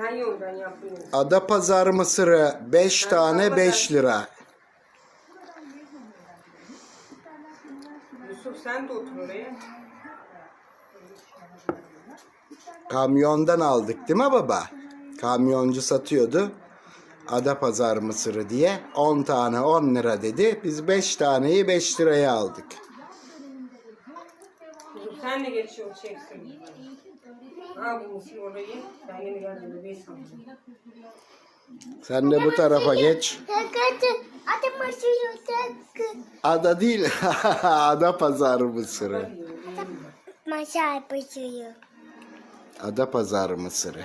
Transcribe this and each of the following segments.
Sen yapıyorum. Adapazar mısırı 5 tane 5 lira. Yusuf sen de otur oraya. Kamyondan aldık değil mi baba? Kamyoncu satıyordu. Adapazar mısırı diye 10 tane 10 lira dedi. Biz 5 taneyi 5 liraya aldık. Sen de geç yol çeksin. Bu mısır orayı. Ben yine geldim bebeği sandım. Sen de bu tarafa geç. Masıyor sakı. Ada değil. Adapazar mısırı. Masal basıyor. Adapazar mısırı.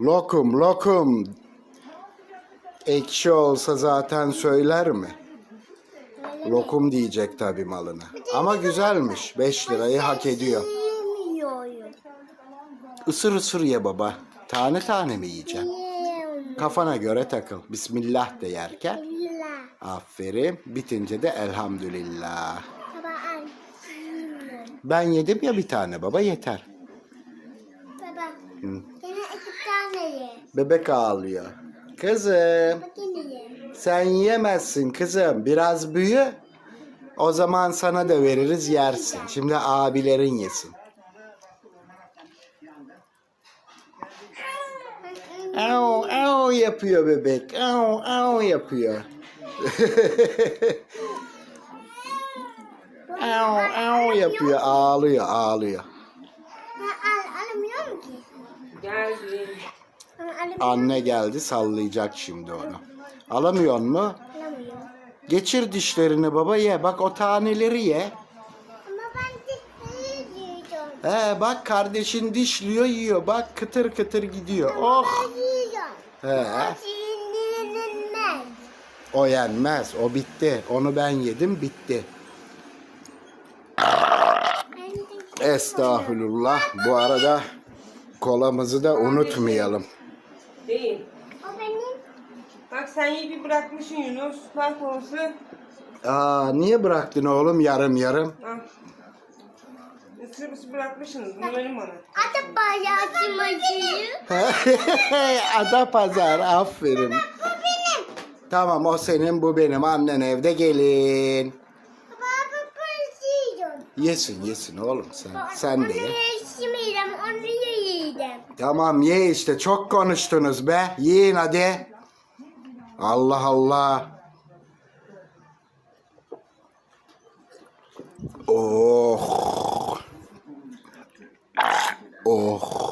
Lokum lokum. Ekşi olsa zaten söyler mi? Lokum diyecek tabi malına. Ama güzelmiş. 5 lirayı hak ediyor. Yemiyorum. Isır ısır ye baba. Tane tane mi yiyeceksin? Yemiyorum. Kafana göre takıl. Bismillah de yerken. La. Aferin. Bitince de elhamdülillah. Baba. Ben yedim ya bir tane baba yeter. Baba. Yine iki tane ye. Bebek ağlıyor. Kızım ye. Sen yiyemezsin kızım. Biraz büyü. O zaman sana da veririz yersin. Şimdi abilerin yesin. Au au yapıyor bebek. Au au yapıyor. au au yapıyor. Ağlıyor ağlıyor. Anne geldi sallayacak şimdi onu. Alamıyor mu? Alamıyorum. Geçir dişlerini baba ye. Bak o taneleri ye. Ama ben de yiyeceğim. He bak kardeşin dişliyor yiyor. Bak kıtır kıtır gidiyor. Oh. Ben yiyeceğim. He. O yenmez. O bitti. Onu ben yedim bitti. Estağfurullah. Bu arada kolamızı da unutmayalım. Değil. Bak sen iyi bir bırakmışsın Yunus. Bak olsun. Aa niye bıraktın oğlum yarım yarım? Al. Isır ısır bırakmışsınız. Bunu verin bana. Adı bayağı acıyor. Ada pazar aferin. Bu benim. Tamam o senin bu benim annen evde gelin. Baba yiyeceğim. Yesin yesin oğlum sen. Sen de ye. Onu yiyeceğim. Onu yiyeceğim. Tamam ye işte çok konuştunuz be. Yiyin hadi. Allah Allah. Oh. Oh.